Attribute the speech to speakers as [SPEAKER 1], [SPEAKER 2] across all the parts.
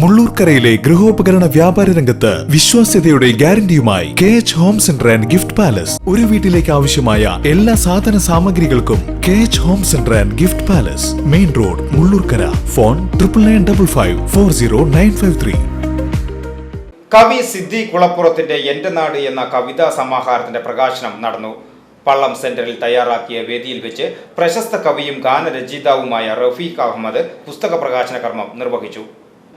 [SPEAKER 1] മുള്ളൂർക്കരയിലെ ഗൃഹോപകരണ വ്യാപാര രംഗത്ത് വിശ്വാസ്യതയുടെ ഗ്യാരണ്ടിയുമായി K H home centre and gift palace ഒരു വീട്ടിലേക്ക് ആവശ്യമായ എല്ലാ സാധന സാമഗ്രികൾക്കും K H home centre and gift palace main road Mullurkara. Phone triple nine double five four zero nine five three
[SPEAKER 2] കവി സിദ്ധി കുളപ്പുറത്തിന്റെ എന്റെ നാട് എന്ന കവിതാ സമാഹാരത്തിന്റെ പ്രകാശനം നടന്നു. പള്ളം സെന്ററിൽ തയ്യാറാക്കിയ വേദിയിൽ വെച്ച് പ്രശസ്ത കവിയും ഗാനരചയിതാവുമായ റഫീഖ് അഹമ്മദ് പുസ്തക പ്രകാശന കർമ്മം നിർവഹിച്ചു.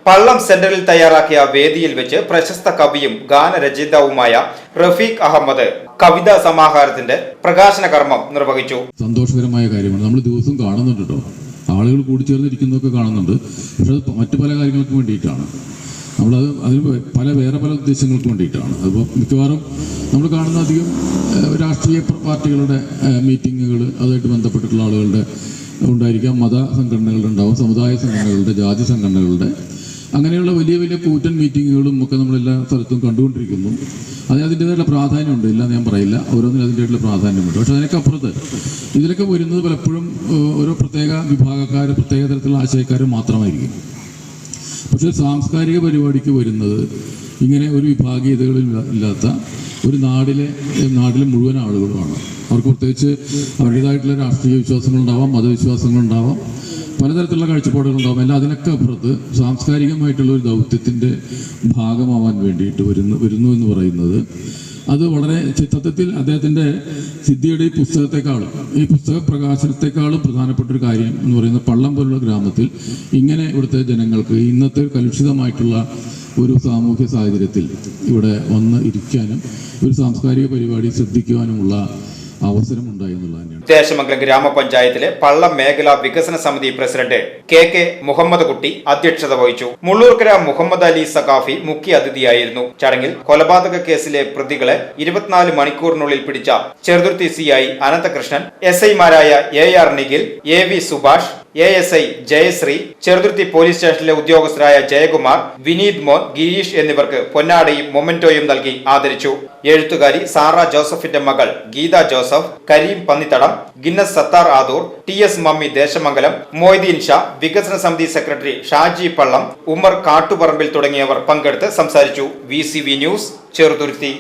[SPEAKER 2] പള്ളം സെന്ററിൽ തയ്യാറാക്കിയ വേദിയിൽ വെച്ച് പ്രശസ്ത കവിയും ഗാനരചയിതാവുമായ റഫീഖ് അഹമ്മദ് കവിതാ സമാഹാരത്തിന്റെ പ്രകാശന കർമ്മം നിർവഹിച്ചു.
[SPEAKER 3] സന്തോഷകരമായ കാര്യമാണ്. നമ്മൾ ദിവസം കാണുന്നുണ്ട് കേട്ടോ. ആളുകൾ കൂടിച്ചേർന്നിരിക്കുന്നതൊക്കെ കാണുന്നുണ്ട്. പക്ഷെ അത് മറ്റു പല കാര്യങ്ങൾക്ക് വേണ്ടിയിട്ടാണ്. നമ്മളത് അതിന് പല വേറെ പല ഉദ്ദേശങ്ങൾക്ക് വേണ്ടിയിട്ടാണ്. അതിപ്പോൾ മിക്കവാറും നമ്മൾ കാണുന്ന അധികം രാഷ്ട്രീയ പാർട്ടികളുടെ മീറ്റിങ്ങുകൾ അതുമായിട്ട് ബന്ധപ്പെട്ടിട്ടുള്ള ആളുകളുടെ ഉണ്ടായിരിക്കാം. മത സംഘടനകളുണ്ടാവും സമുദായ സംഘടനകളുടെ ജാതി സംഘടനകളുടെ അങ്ങനെയുള്ള വലിയ വലിയ കൂറ്റൻ മീറ്റിങ്ങുകളും ഒക്കെ നമ്മൾ എല്ലാ സ്ഥലത്തും കണ്ടുകൊണ്ടിരിക്കുന്നു. അതിന് അതിന്റെതായിട്ടുള്ള പ്രാധാന്യമുണ്ട് ഇല്ല ഞാൻ പറയില്ല. ഓരോന്നിനും അതിന്റെതായിട്ടുള്ള പ്രാധാന്യമുണ്ട്. പക്ഷെ അതിനൊക്കെ അപ്പുറത്ത് ഇതിലൊക്കെ വരുന്നത് പലപ്പോഴും ഓരോ പ്രത്യേക വിഭാഗക്കാർ പ്രത്യേക തരത്തിലുള്ള ആശയക്കാർ മാത്രമായിരിക്കും. പക്ഷേ സാംസ്കാരിക പരിപാടിക്ക് വരുന്നത് ഇങ്ങനെ ഒരു വിഭാഗീയതകളിൽ ഇല്ലാത്ത ഒരു നാടിലെ നാട്ടിലെ മുഴുവൻ ആളുകളുമാണ്. അവർക്ക് പ്രത്യേകിച്ച് അവരുടേതായിട്ടുള്ള രാഷ്ട്രീയ വിശ്വാസങ്ങളുണ്ടാവാം മതവിശ്വാസങ്ങളുണ്ടാവാം. പലതരത്തിലുള്ള കാഴ്ചപ്പാടുകളുണ്ടാവും. എല്ലാം അതിനൊക്കെ അപ്പുറത്ത് സാംസ്കാരികമായിട്ടുള്ള ഒരു ദൗത്യത്തിന്റെ ഭാഗമാവാൻ വേണ്ടിയിട്ട് വരുന്നു വരുന്നു എന്ന് പറയുന്നത്. അത് വളരെ ചിത്രത്തിൽ അദ്ദേഹത്തിന്റെ സിദ്ധിയുടെ ഈ പുസ്തകത്തെക്കാളും ഈ പുസ്തക പ്രകാശനത്തെക്കാളും പ്രധാനപ്പെട്ട ഒരു കാര്യം എന്ന് പറയുന്നത് പള്ളം പോലുള്ള ഗ്രാമത്തിൽ ഇങ്ങനെ ഇവിടുത്തെ ജനങ്ങൾക്ക് ഇന്നത്തെ കലുഷിതമായിട്ടുള്ള ഒരു സാമൂഹ്യ സാഹചര്യത്തിൽ ഇവിടെ വന്ന് ഇരിക്കാനും ഒരു സാംസ്കാരിക പരിപാടി ശ്രദ്ധിക്കുവാനുമുള്ള തന്നെയാണ്.
[SPEAKER 2] ദേശമംഗലം ഗ്രാമപഞ്ചായത്തിലെ പള്ളം മേഖലാ വികസന സമിതി പ്രസിഡന്റ് കെ കെ മുഹമ്മദ് കുട്ടി അധ്യക്ഷത വഹിച്ചു. മുള്ളൂർക്കര മുഹമ്മദ് അലി സഖാഫി മുഖ്യ അതിഥിയായിരുന്നു. ചടങ്ങിൽ കൊലപാതക കേസിലെ പ്രതികളെ ഇരുപത്തിനാല് മണിക്കൂറിനുള്ളിൽ പിടിച്ച Cheruthuruthy C I Ananthakrishnan S ഐമാരായ A R Nikhil A V Subhash A S I Jayasree Cheruthuruthy police സ്റ്റേഷനിലെ ഉദ്യോഗസ്ഥരായ ജയകുമാർ വിനീത് മോൻ ഗിരീഷ് എന്നിവർക്ക് പൊന്നാടയും മൊമെന്റോയും നൽകി ആദരിച്ചു. എഴുത്തുകാരി സാറ ജോസഫിന്റെ മകൾ Geetha Joseph Kareem Pannithadam Guinness Sathar Adoor T S Mammi Desamangalam Moideen Sha വികസന സമിതി സെക്രട്ടറി ഷാജി പള്ളം ഉമർ കാട്ടുപറമ്പിൽ തുടങ്ങിയവർ പങ്കെടുത്ത് സംസാരിച്ചു. V news Cheruthuruthy.